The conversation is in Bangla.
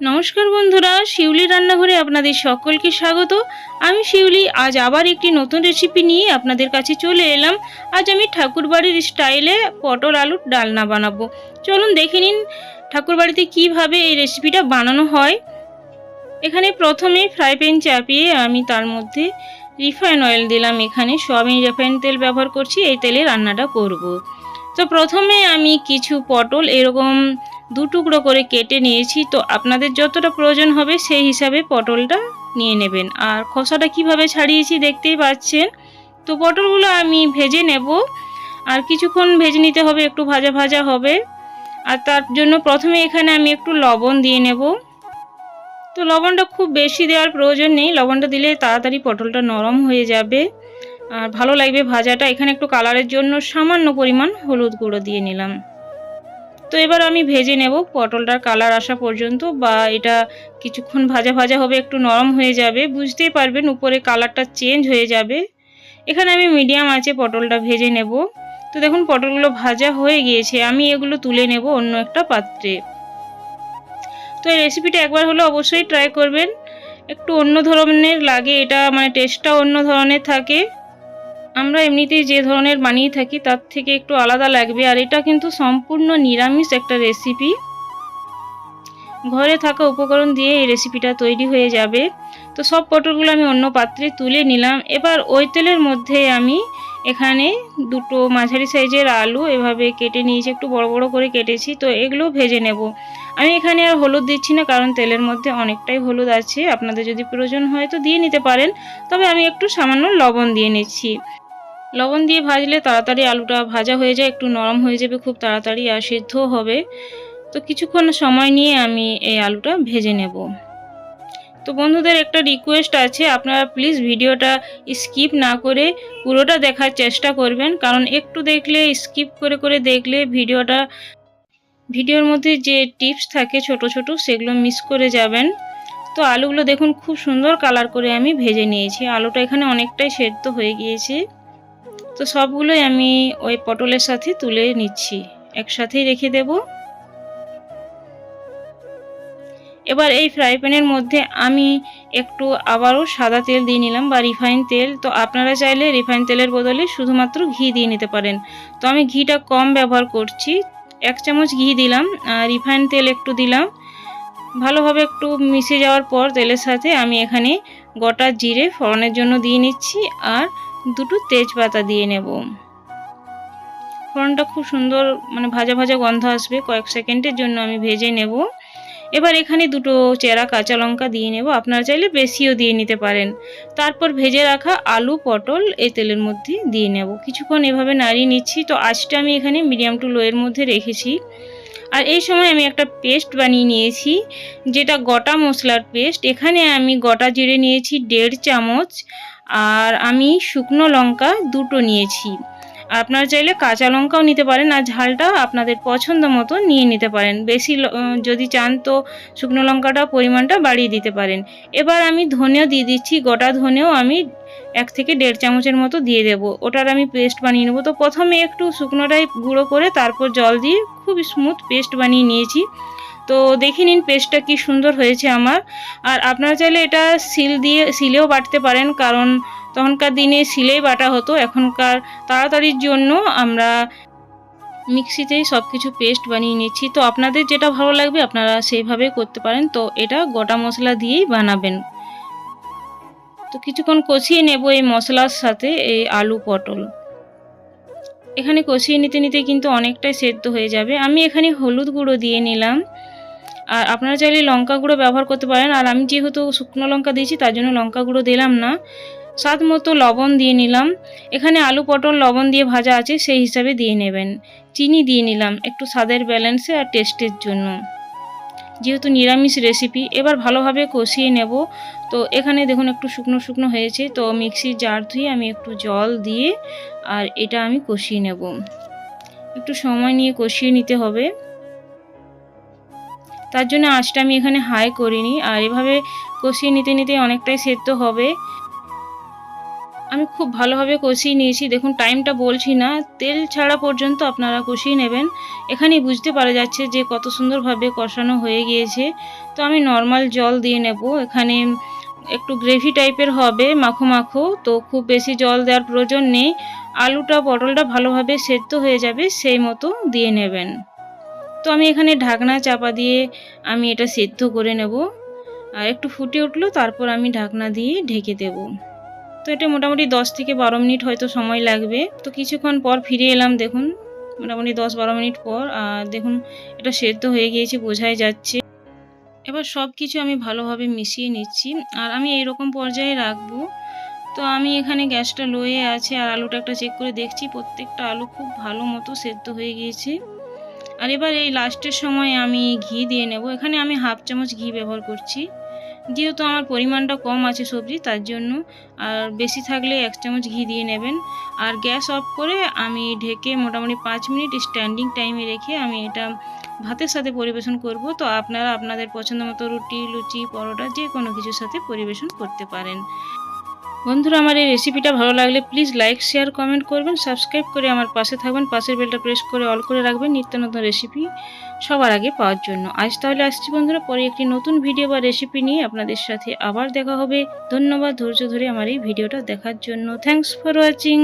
নমস্কার বন্ধুরা, শিউলি রান্নাঘরে আপনাদের সকলকে স্বাগত। আমি শিউলি, আজ আবার একটি নতুন রেসিপি নিয়ে আপনাদের কাছে চলে এলাম। আজ আমি ঠাকুরবাড়ির স্টাইলে পটল আলুর ডালনা বানাবো। চলুন দেখে নিন ঠাকুরবাড়িতে কীভাবে এই রেসিপিটা বানানো হয়। এখানে প্রথমে ফ্রাই প্যান চাপিয়ে আমি তার মধ্যে রিফাইন অয়েল দিলাম এখানে। সোয়াবিন রিফাইন তেল ব্যবহার করছি, এই তেলে রান্নাটা করব। তো প্রথমে আমি কিছু পটল, এরকম দু টুকরো করে কেটে নিয়েছি, তো আপনাদের যতটা প্রয়োজন হবে সেই হিসাবে পটলটা নিয়ে নেবেন। আর খোসাটা কীভাবে ছাড়িয়েছি দেখতেই পাচ্ছেন? তো পটলগুলো আমি ভেজে নেব। আর কিছুক্ষণ ভেজে নিতে হবে, একটু ভাজা ভাজা হবে। আর তার জন্য প্রথমে এখানে আমি একটু লবণ দিয়ে নেব। তো লবণটা খুব বেশি দেওয়ার প্রয়োজন নেই, লবণটা দিলে তাড়াতাড়ি পটলটা নরম হয়ে যাবে। আর ভালো লাগবে ভাজাটা। এখানে একটু কালারের জন্য সামান্য পরিমাণ হলুদ গুঁড়ো দিয়ে নিলাম। তো এবার আমি ভেজে নেব। পটলটার কালার আসা পর্যন্ত বা এটা কিছুক্ষণ ভাজা ভাজা হবে, একটু নরম হয়ে যাবে। বুঝতেই পারবেন উপরে কালারটা চেঞ্জ হয়ে যাবে। এখানে আমি মিডিয়াম আছে, পটলটা ভেজে নেব। তো দেখুন, পটলগুলো ভাজা হয়ে গিয়েছে। আমি এগুলো তুলে নেব অন্য একটা পাত্রে। তো এই রেসিপিটা একবার হলে অবশ্যই ট্রাই করবেন। একটু অন্য ধরনের লাগে, এটা মানে টেস্টটা অন্য ধরনের থাকে। আমরা এমনিতেই যে ধরনের বানিয়ে থাকি, তার থেকে একটু আলাদা লাগবে। আর এটা কিন্তু সম্পূর্ণ নিরামিষ একটা রেসিপি ঘরে থাকা উপকরণ দিয়ে এই রেসিপিটা তৈরি হয়ে যাবে। তো সব পটলগুলো আমি অন্য পাত্রে তুলে নিলাম। এবার ওই তেলের মধ্যে আমি এখানে দুটো মাঝারি সাইজের আলু এভাবে কেটে নিয়েছি, একটু বড় বড় করে কেটেছি, তো এগুলো ভেজে নেব। আমি এখানে আর হলুদ দিচ্ছি না, কারণ তেলের মধ্যে অনেকটাই হলুদ আছে। আপনাদের যদি প্রয়োজন হয় তো দিয়ে নিতে পারেন। তবে আমি একটু সামান্য লবণ দিয়ে নিচ্ছি। লবণ দিয়ে ভাজলে তাড়াতাড়ি আলুটা ভাজা হয়ে যায়, একটু নরম হয়ে যাবে খুব তাড়াতাড়ি আর সিদ্ধ হবে। তো কিছুক্ষণ সময় নিয়ে আমি এই আলুটা ভেজে নেব। তো বন্ধুদের একটা রিকোয়েস্ট আছে, আপনারা প্লিজ ভিডিওটা স্কিপ না করে পুরোটা দেখার চেষ্টা করবেন, কারণ একটু দেখলে স্কিপ করে করে দেখলে ভিডিওটা, ভিডিওর মধ্যে যে টিপস থাকে ছোট ছোট, সেগুলো মিস করে যাবেন। তো আলুগুলো দেখুন, খুব সুন্দর কালার করে আমি ভেজে নিয়েছি। আলুটা এখানে অনেকটাই সেদ্ধ হয়ে গিয়েছে। তো সবগুলোই আমি ওই পটলের সাথে তুলে নিচ্ছি। একসাথেই রেখে দেব। এবার এই ফ্রাই প্যানের মধ্যে আমি একটু আবারও সাদা তেল দিয়ে নিলাম বা রিফাইন তেল। তো আপনারা চাইলে রিফাইন তেলের বদলে শুধুমাত্র ঘি দিয়ে নিতে পারেন। তো আমি ঘিটা কম ব্যবহার করছি। এক চামচ ঘি দিলাম রিফাইন তেল একটু দিলাম। ভালোভাবে একটু মিশে যাওয়ার পর তেলের সাথে আমি এখানে গোটা জিরে ফোড়নের জন্য দিয়ে নিচ্ছি। আর দুটো তেজপাতা দিয়ে নেব। ফোড়নটা খুব সুন্দর মানে ভাজা ভাজা গন্ধ আসবে, কয়েক সেকেন্ডের জন্য আমি ভেজে নেব। এবার এখানে দুটো চেরা কাঁচা লঙ্কা দিয়ে নেব, আপনারা চাইলে বেশিও দিয়ে নিতে পারেন। তারপর ভেজে রাখা আলু, পটল এই তেলের মধ্যে দিয়ে নেব। কিছুক্ষণ এভাবে নাড়িয়ে নিচ্ছি, তো আজটা আমি এখানে মিডিয়াম টু লোয়ের মধ্যে রেখেছি। আর এই সময় আমি একটা পেস্ট বানিয়ে নিয়েছি, যেটা গোটা মশলার পেস্ট। এখানে আমি গোটা জিরে নিয়েছি, দেড় চামচ আর আমি শুকনো লঙ্কা দুটো নিয়েছি। আপনারা চাইলে কাঁচা লঙ্কাও নিতে পারেন আর ঝালটা আপনাদের পছন্দ মতো নিয়ে নিতে পারেন। বেশি যদি চান তো শুকনো লঙ্কাটা পরিমাণটা বাড়িয়ে দিতে পারেন। এবার আমি ধনেও দিয়ে দিচ্ছি, গোটা ধনেও আমি এক থেকে দেড় চামচের মতো দিয়ে দেব। ওটার আমি পেস্ট বানিয়ে নেব। তো প্রথমে একটু শুকনোটাই গুঁড়ো করে তারপর জল দিয়ে খুব স্মুথ পেস্ট বানিয়ে নিয়েছি। তো দেখে নিন পেস্টটা কি সুন্দর হয়েছে আমার। আর আপনারা চাইলে এটা সিল দিয়ে সিলেও বাটতে পারেন, কারণ তখনকার দিনে সিলেই বাটা হতো। এখনকার তাড়াতাড়ির জন্য আমরা মিক্সিতেই সব কিছু পেস্ট বানিয়ে নিচ্ছি। তো আপনাদের যেটা ভালো লাগবে, আপনারা সেইভাবেই করতে পারেন। তো এটা গোটা মশলা দিয়েই বানাবেন। তো কিছুক্ষণ কষিয়ে নেব এই মশলার সাথে, এই আলু পটল। এখানে কষিয়ে নিতে নিতে কিন্তু অনেকটাই সেদ্ধ হয়ে যাবে। আমি এখানে হলুদ গুঁড়ো দিয়ে নিলাম। আর আপনারা চাইলে লঙ্কা গুঁড়ো ব্যবহার করতে পারেন। আর আমি যেহেতু শুকনো লঙ্কা দিয়েছি, তার জন্য লঙ্কা গুঁড়ো দিলাম না। স্বাদ মতো লবণ দিয়ে নিলাম। এখানে আলু পটল লবণ দিয়ে ভাজা আছে, সেই হিসাবে দিয়ে নেবেন। চিনি দিয়ে নিলাম, একটু স্বাদের ব্যালেন্সে আর টেস্টের জন্য। যেহেতু নিরামিষ রেসিপি এবার ভালোভাবে কষিয়ে নেব। তো এখানে দেখুন, একটু শুকনো শুকনো হয়েছে। তো মিক্সির জার ধুয়ে আমি একটু জল দিয়ে, আর এটা আমি কষিয়ে নেব। একটু সময় নিয়ে কষিয়ে নিতে হবে। তার জন্য আঁচটা আমি এখানে হাই করিনি, আর এভাবে কষিয়ে নিতে নিতে অনেকটাই সেদ্ধ হবে। আমি খুব ভালোভাবে কষিয়ে নিয়েছি, দেখুন টাইমটা বলছি না, তেল ছাড়া পর্যন্ত আপনারা কষিয়ে নেবেন। এখানেই বুঝতে পারা যাচ্ছে যে কত সুন্দরভাবে কষানো হয়ে গিয়েছে। তো আমি নর্মাল জল দিয়ে নেব, এখানে একটু গ্রেভি টাইপের হবে মাখো মাখো, তো খুব বেশি জল দেওয়ার প্রয়োজন নেই। আলুটা, পটলটা ভালোভাবে সেদ্ধ হয়ে যাবে, সেই মতো দিয়ে নেবেন। তো আমি এখানে ঢাকনা চাপা দিয়ে আমি এটা সেদ্ধ করে নেব। আর একটু ফুটে উঠল, তারপর আমি ঢাকনা দিয়ে ঢেকে দেব। তো এটা মোটামুটি দশ থেকে বারো মিনিট হয়তো সময় লাগবে। তো কিছুক্ষণ পর ফিরে এলাম, দেখুন, মোটামুটি দশ বারো মিনিট পর, আর দেখুন, এটা সেদ্ধ হয়ে গিয়েছে, বোঝাই যাচ্ছে। এবার সব কিছু আমি ভালোভাবে মিশিয়ে নিচ্ছি, আর আমি এইরকম পর্যায়ে রাখব। তো আমি এখানে গ্যাসটা লোয়ে আছে, আর আলুটা একটা চেক করে দেখছি, প্রত্যেকটা আলু খুব ভালো মতো সেদ্ধ হয়ে গিয়েছে। আর এবার এই লাস্টের সময় আমি ঘি দিয়ে নেব। এখানে আমি হাফ চামচ ঘি ব্যবহার করছি। যেহেতু আমার পরিমাণটা কম আছে সবজি, তার জন্য। আর বেশি থাকলে এক চামচ ঘি দিয়ে নেবেন। আর গ্যাস অফ করে আমি ঢেকে মোটামুটি পাঁচ মিনিট স্ট্যান্ডিং টাইমে রেখে আমি এটা ভাতের সাথে পরিবেশন করব। তো আপনারা আপনাদের পছন্দ মতো রুটি, লুচি, পরোটা যে কোনো কিছুর সাথে পরিবেশন করতে পারেন। বন্ধুরা, আমার এই রেসিপিটা ভালো লাগলে প্লিজ লাইক শেয়ার কমেন্ট করবেন সাবস্ক্রাইব করে আমার পাশে থাকবেন, পাশের বেলটা প্রেস করে অল করে রাখবেন নিত্য নতুন রেসিপি সবার আগে পাওয়ার জন্য। আজ তাহলে আসছি বন্ধুরা, পরে একটি নতুন ভিডিও বা রেসিপি নিয়ে আপনাদের সাথে আবার দেখা হবে। ধন্যবাদ, ধৈর্য ধরে আমার এই ভিডিওটা দেখার জন্য। Thanks for watching